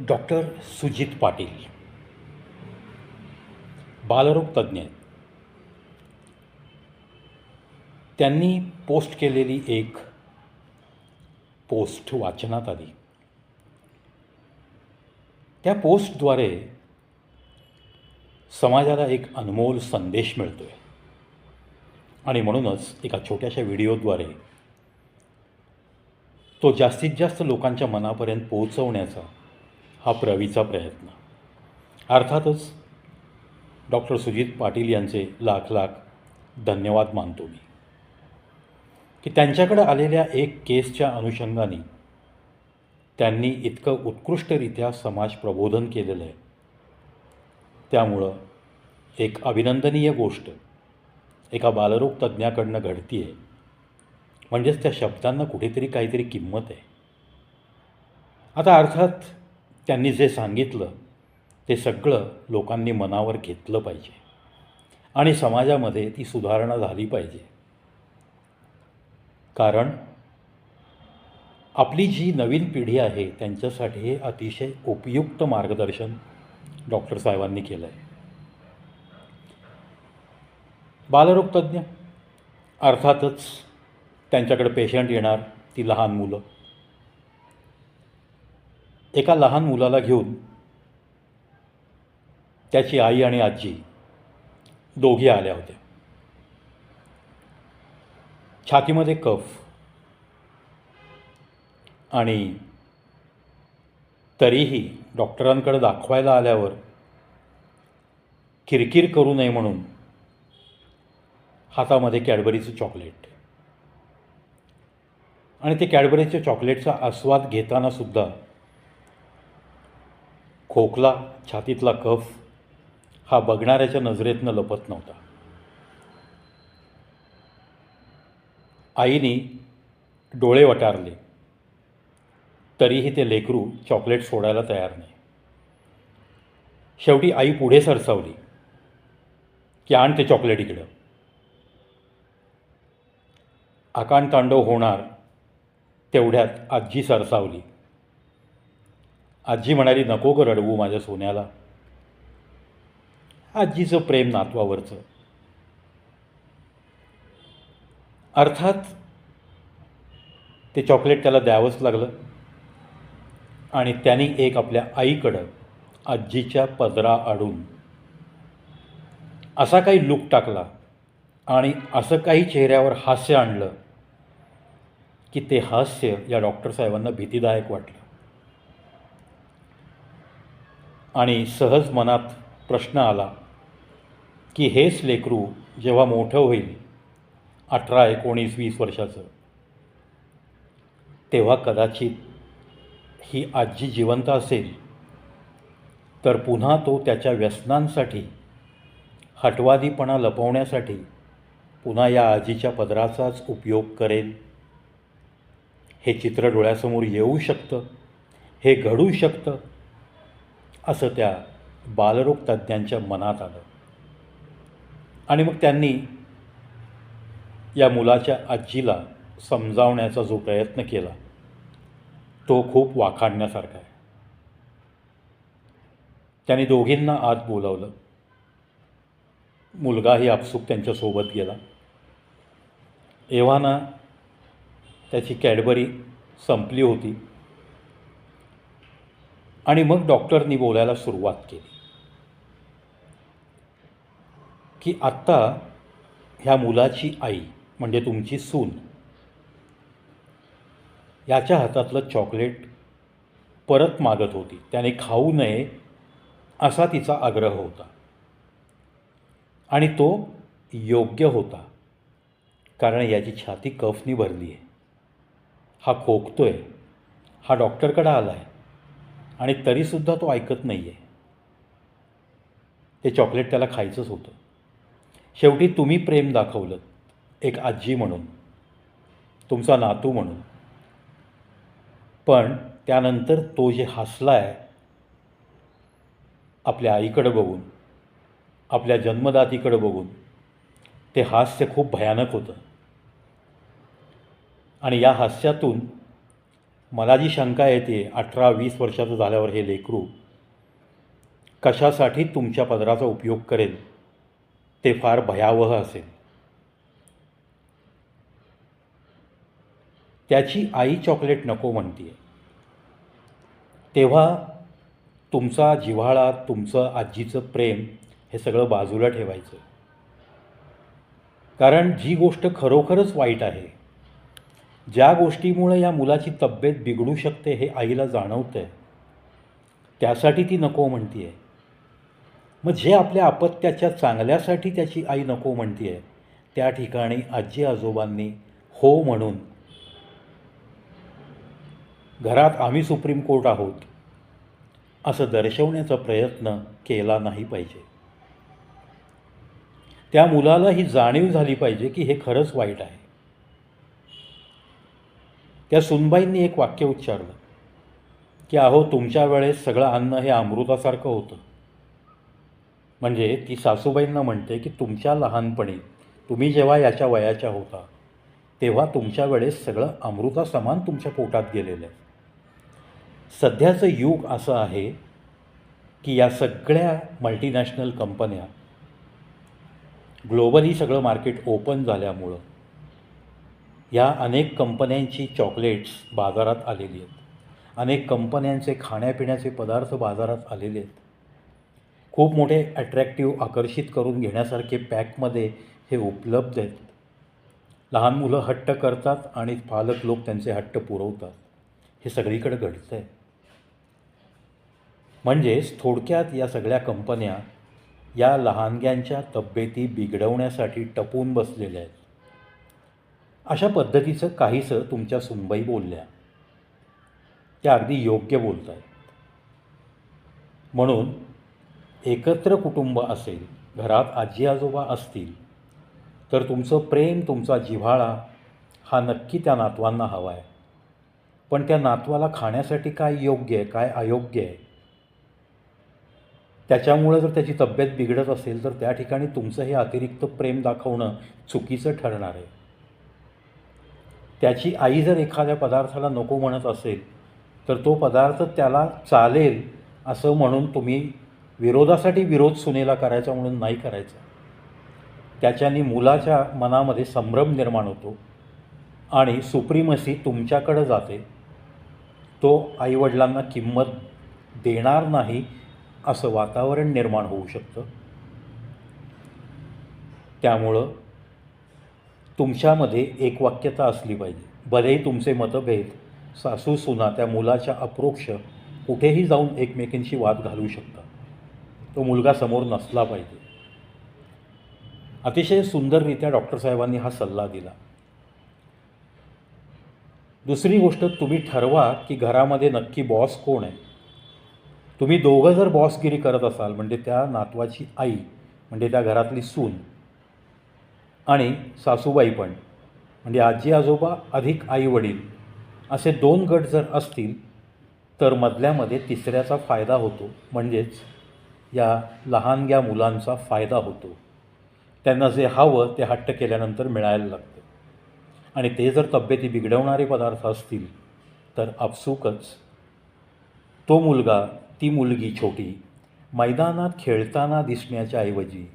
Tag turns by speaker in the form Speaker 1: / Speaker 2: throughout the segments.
Speaker 1: Doctor Sujit Patil बालरोग तज्ज्ञ. त्यांनी पोस्ट केलेली एक पोस्ट वाचनात आली. त्या पोस्टद्वारे समाजाला एक अनमोल संदेश मिळतो आहे आणि म्हणूनच एका छोट्याशा व्हिडिओद्वारे तो जास्तीत जास्त लोकांच्या मनापर्यंत पोहोचवण्याचा हा प्रवीचा प्रयत्न. अर्थातच डॉक्टर सुजित पाटील यांचे लाख लाख धन्यवाद मानतो मी. की त्यांच्याकडे आलेल्या एक केसच्या अनुषंगाने त्यांनी इतकं उत्कृष्टरित्या समाज प्रबोधन केलेलं आहे. त्यामुळं एक अभिनंदनीय गोष्ट एका बालरोग तज्ज्ञाकडनं घडती आहे म्हणजेच त्या शब्दांना कुठेतरी काहीतरी किंमत आहे. आता अर्थात त्यांनी जे सांगितलं ते सगळं लोकांनी मनावर घेतलं पाहिजे. आणि समाजामध्ये ती सुधारणा झाली पाहिजे. कारण आपली जी नवीन पिढी आहे त्यांच्यासाठी हे अतिशय उपयुक्त मार्गदर्शन डॉक्टर साहेबांनी केलं आहे बालरोगतज्ञ अर्थातच त्यांच्याकडे पेशंट येणार ती लहान मुलं. एका लहान मुलाला घेऊन त्याची आई आणि आजी दोघी आल्या होत्या. छातीमध्ये कफ आणि तरीही डॉक्टरांकडे दाखवायला आल्यावर किरकिर करू नये म्हणून हातामध्ये कॅडबरीचं चॉकलेट आणि ते कॅडबरीच्या चॉकलेटचा आस्वाद घेताना सुद्धा खोकला छातीतला कफ हा बघणाऱ्याच्या नजरेतनं लपत नव्हता. आईने डोळे वटारले. तरीही ते लेकरू चॉकलेट सोडायला तयार नाही. शेवटी आई पुढे सरसावली. की आण ते चॉकलेट इकडं. आकांतांडव होणार तेवढ्यात आजी सरसावली. आजी म्हणाली नको ग रडवू माझ्या सोन्याला. आजीचं प्रेम नातवावरचं. अर्थात ते चॉकलेट त्याला द्यावंच लागलं आणि त्यांनी एक आपल्या आईकडं आजीच्या पदरा आडून असा काही लूक टाकला आणि असं काही चेहऱ्यावर हास्य आणलं की ते हास्य या डॉक्टर साहेबांना भीतीदायक वाटलं. आणि सहज मनात प्रश्न आला की हेच लेकरू जेव्हा मोठं होईल अठरा एकोणीस वीस वर्षाचं. तेव्हा कदाचित ही आजी जिवंत असेल तर पुन्हा तो त्याच्या व्यसनांसाठी हटवादीपणा लपवण्यासाठी पुन्हा या आजीच्या पदराचाच उपयोग करेल. हे चित्र डोळ्यासमोर येऊ शकतं हे घडू शकतं असं त्या बालरोग तज्ज्ञांच्या मनात आलं. आणि मग त्यांनी या मुलाच्या आजीला समजावण्याचा जो प्रयत्न केला तो खूप वाखाणण्यासारखा आहे. त्यांनी दोघींना आत बोलावलं. मुलगाही आपसूक त्यांच्यासोबत गेला. एव्हाना त्याची कॅडबरी संपली होती. आणि मग डॉक्टरनी बोलायला सुरुवात केली. की आत्ता ह्या मुलाची आई म्हणजे तुमची सून याच्या हातातलं चॉकलेट परत मागत होती. त्याने खाऊ नये असा तिचा आग्रह होता. आणि तो योग्य होता. कारण याची छाती कफनी भरली आहे हा खोकतोय. हा डॉक्टरकडे आला आहे आणि तरीसुद्धा तो ऐकत नाही आहे ते चॉकलेट त्याला खायचंच होतं. शेवटी तुम्ही प्रेम दाखवलं एक आजी म्हणून तुमचा नातू म्हणून. पण त्यानंतर तो जे हसला आहे आपल्या आईकडं बघून आपल्या जन्मदातीकडं बघून ते हास्य खूप भयानक होतं. आणि या हास्यातून मला जी शंका येते अठरा वीस वर्षाचं झाल्यावर हे लेकरू कशासाठी तुमच्या पदराचा उपयोग करेल ते फार भयावह असेल. त्याची आई चॉकलेट नको म्हणते तेव्हा तुमचा जिव्हाळा तुमचं आजीचं प्रेम हे सगळं बाजूला ठेवायचं. कारण जी गोष्ट खरोखरच वाईट आहे ज्या गोष्टीमुळे या मुलाची तब्येत बिघडू शकते हे आईला जाणवतं आहे त्यासाठी ती नको म्हणते आहे मग जे आपल्या अपत्याच्या चांगल्यासाठी त्याची आई नको म्हणते आहे त्या ठिकाणी आजी आजोबांनी हो म्हणून घरात आम्ही सुप्रीम कोर्ट आहोत असं दर्शवण्याचा प्रयत्न केला नाही पाहिजे. त्या मुलाला ही जाणीव झाली पाहिजे की हे खरंच वाईट आहे. त्या सुनबाईंनी एक वाक्य उच्चारलं की अहो तुमच्या वेळेस सगळं अन्न हे अमृतासारखं होतं. म्हणजे ती सासूबाईंना म्हणते की तुमच्या लहानपणी तुम्ही जेव्हा याच्या वयाच्या होता तेव्हा तुमच्या वेळेस सगळं अमृतासमान तुमच्या पोटात गेलेलं. आहे सध्याचं युग असं आहे की या सगळ्या मल्टीनॅशनल कंपन्या ग्लोबली सगळं मार्केट ओपन झाल्यामुळं या अनेक कंपन्यांची चॉकलेट्स बाजारात आलेली आहेत. अनेक कंपन्यांचे खाण्यापिण्याचे पदार्थ बाजारात आलेले आहेत. खूप मोठे अट्रॅक्टिव्ह आकर्षित करून घेण्यासारखे पॅकमध्ये हे उपलब्ध आहेत. लहान मुलं हट्ट करतात आणि पालक लोक त्यांचे हट्ट पुरवतात. हे सगळीकडे घडतं आहे म्हणजेच थोडक्यात या सगळ्या कंपन्या या लहानग्यांच्या तब्येती बिघडवण्यासाठी टपून बसलेल्या आहेत. अशा पद्धतीचं काहीसं तुमच्या सुनबाई बोलल्या. त्या अगदी योग्य बोलत आहेत म्हणून एकत्र कुटुंब असेल घरात आजी आजोबा असतील तर तुमचं प्रेम तुमचा जिव्हाळा हा नक्की त्या नातवांना हवा आहे पण त्या नातवाला खाण्यासाठी काय योग्य आहे काय अयोग्य आहे? त्याच्यामुळे जर त्याची तब्येत बिघडत असेल तर त्या ठिकाणी तुमचं हे अतिरिक्त प्रेम दाखवणं चुकीचं ठरणार आहे. त्याची आई जर एखाद्या पदार्थाला नको म्हणत असेल तर तो पदार्थ त्याला चालेल असं म्हणून तुम्ही विरोधासाठी विरोध सुनेला करायचा म्हणून नाही करायचा. त्याच्यानी मुलाच्या मनामध्ये संभ्रम निर्माण होतो आणि सुप्रीमसी तुमच्याकडं जाते. तो आईवडिलांना किंमत देणार नाही असं वातावरण निर्माण होऊ शकतं. त्यामुळं तुमच्यामध्ये एकवाक्यता असली पाहिजे. भलेही तुमचे मतभेद सासू सुना त्या मुलाच्या अप्रोक्ष कुठेही जाऊन एकमेकींशी वाद घालू शकता. तो मुलगा समोर नसला पाहिजे. अतिशय सुंदररित्या डॉक्टर साहेबांनी हा सल्ला दिला. दुसरी गोष्ट तुम्ही ठरवा की घरामध्ये नक्की बॉस कोण आहे. तुम्ही दोघं जर बॉसगिरी करत असाल म्हणजे त्या नातवाची आई म्हणजे त्या घरातली सून आणि सासूबाई पण. म्हणजे आजी आजोबा अधिक आई वडील असे दोन गट जर असतील तर मधल्यामध्ये तिसऱ्याचा फायदा होतो. म्हणजेच या लहानग्या मुलांचा फायदा होतो. त्यांना जे हवं ते हट्ट केल्यानंतर मिळायला लागतं. आणि ते जर तब्येती बिघडवणारे पदार्थ असतील तर आपसुकच तो मुलगा ती मुलगी छोटी मैदानात खेळताना दिसण्याच्या ऐवजी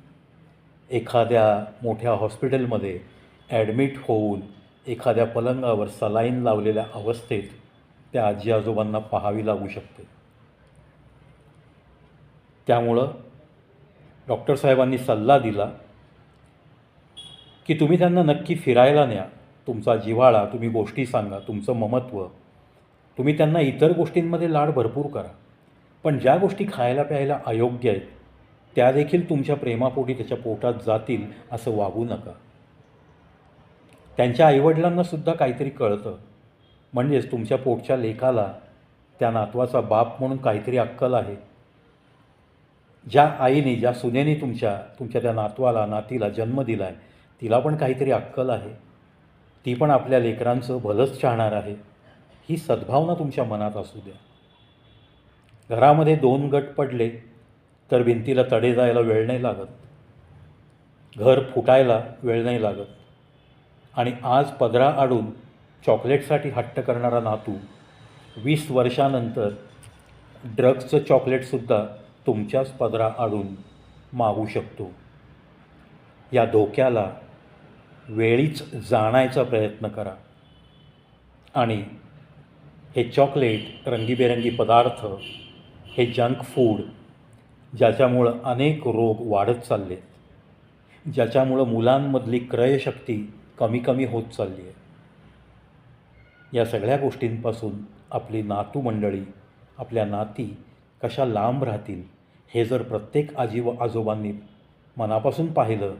Speaker 1: एखाद्या मोठ्या हॉस्पिटलमध्ये ॲडमिट होऊन एखाद्या पलंगावर सलाईन लावलेल्या अवस्थेत त्या आजी आजोबांना पाहावी लागू शकते. त्यामुळं डॉक्टर साहेबांनी सल्ला दिला की तुम्ही त्यांना नक्की फिरायला न्या. तुमचा जिव्हाळा तुम्ही गोष्टी सांगा तुमचं ममत्व. तुम्ही त्यांना इतर गोष्टींमध्ये लाड भरपूर करा. पण ज्या गोष्टी खायला प्यायला अयोग्य आहेत त्या देखील तुमच्या प्रेमापोटी त्याच्या पोटात जातील असं वागू नका. त्यांच्या आईवडिलांनासुद्धा काहीतरी कळतं. म्हणजेच तुमच्या पोटच्या लेखाला त्या नातवाचा बाप म्हणून काहीतरी अक्कल आहे. ज्या आईने ज्या सुनेने तुमच्या तुमच्या त्या नातवाला नातीला जन्म दिला आहे तिला पण काहीतरी अक्कल आहे. ती पण आपल्या लेकरांचं भलंच चाहणार आहे. ही सद्भावना तुमच्या मनात असू द्या. घरामध्ये दोन गट पडले तर भिंतीला तडे जायला वेळ नाही लागत. घर फुटायला वेळ नाही लागत. आणि आज पदरा आडून चॉकलेटसाठी हट्ट करणारा नातू वीस वर्षानंतर ड्रग्सचं चॉकलेटसुद्धा तुमच्याच पदरा आडून मागू शकतो. या धोक्याला वेळीच जाणायचा प्रयत्न करा. आणि हे चॉकलेट रंगीबेरंगी पदार्थ हे जंक फूड ज्याच्यामुळं अनेक रोग वाढत चालले. ज्याच्यामुळं मुलांमधली क्रयशक्ती कमी कमी होत चालली आहे. या सगळ्या गोष्टींपासून आपली नातू मंडळी आपल्या नाती कशा लांब राहतील हे जर प्रत्येक आजी व आजोबांनी मनापासून पाहिलं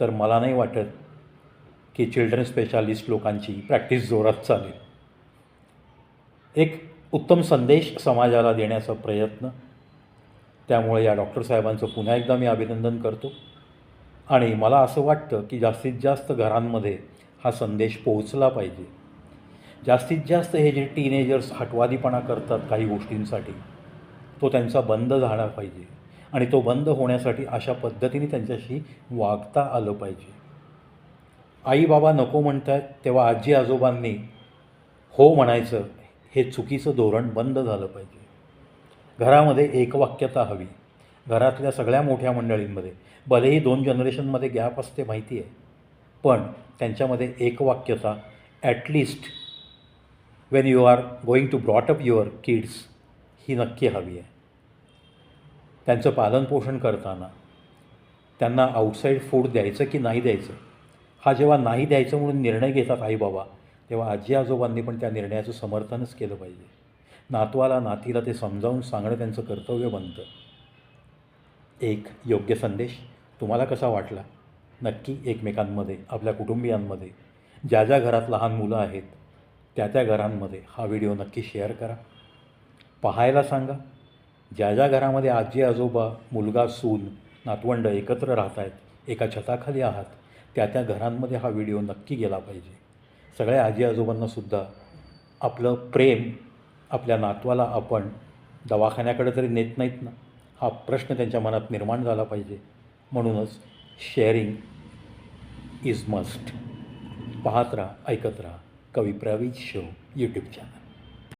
Speaker 1: तर मला नाही वाटत की चिल्ड्रन स्पेशालिस्ट लोकांची प्रॅक्टिस जोरात चालेल. एक उत्तम संदेश समाजाला देण्याचा प्रयत्न त्यामुळे या डॉक्टर साहेबांचं पुन्हा एकदा मी अभिनंदन करतो. आणि मला असं वाटतं की जास्तीत जास्त घरांमध्ये हा संदेश पोहोचला पाहिजे. जास्तीत जास्त हे जे टीनेजर्स हटवादीपणा करतात काही गोष्टींसाठी तो त्यांचा बंद झाला पाहिजे. आणि तो बंद होण्यासाठी अशा पद्धतीने त्यांच्याशी वागता आलं पाहिजे. आई बाबा नको म्हणतात तेव्हा आजी आजोबांनी हो म्हणायचं हे चुकीचं धोरण बंद झालं पाहिजे. घरामध्ये एकवाक्यता हवी. घरातल्या सगळ्या मोठ्या मंडळींमध्ये भलेही दोन जनरेशनमध्ये गॅप असते माहिती आहे पण त्यांच्यामध्ये एकवाक्यता at least when you are going to brought up your kids ही नक्की हवी आहे. त्यांचं पालनपोषण करताना त्यांना आउटसाईड फूड द्यायचं की नाही द्यायचं हा जेव्हा नाही द्यायचं म्हणून निर्णय घेतात आई बाबा तेव्हा आजी आजोबांनी पण त्या निर्णयाचं समर्थनच केलं पाहिजे. नातवाला नातीला ते समजावून सांगणं त्यांचं कर्तव्य बनतं. एक योग्य संदेश तुम्हाला कसा वाटला? नक्की एकमेकांमध्ये आपल्या कुटुंबियांमध्ये ज्या ज्या घरात लहान मुलं आहेत त्या त्या घरांमध्ये हा व्हिडिओ नक्की शेअर करा. पाहायला सांगा. ज्या ज्या घरामध्ये आजी आजोबा मुलगा सून नातवंड एकत्र राहत आहेत एका छताखाली आहात त्या त्या घरांमध्ये हा व्हिडिओ नक्की गेला पाहिजे. सगळ्या आजी आजोबांनासुद्धा आपलं प्रेम आपल्या नातवाला आपण दवाखान्याकडे तरी नेत नाहीत ना. हा प्रश्न त्यांच्या मनात निर्माण झाला पाहिजे. म्हणूनच शेअरिंग इज मस्ट पाहत राहा ऐकत राहा कवी प्रवीज शो यूट्यूब चॅनल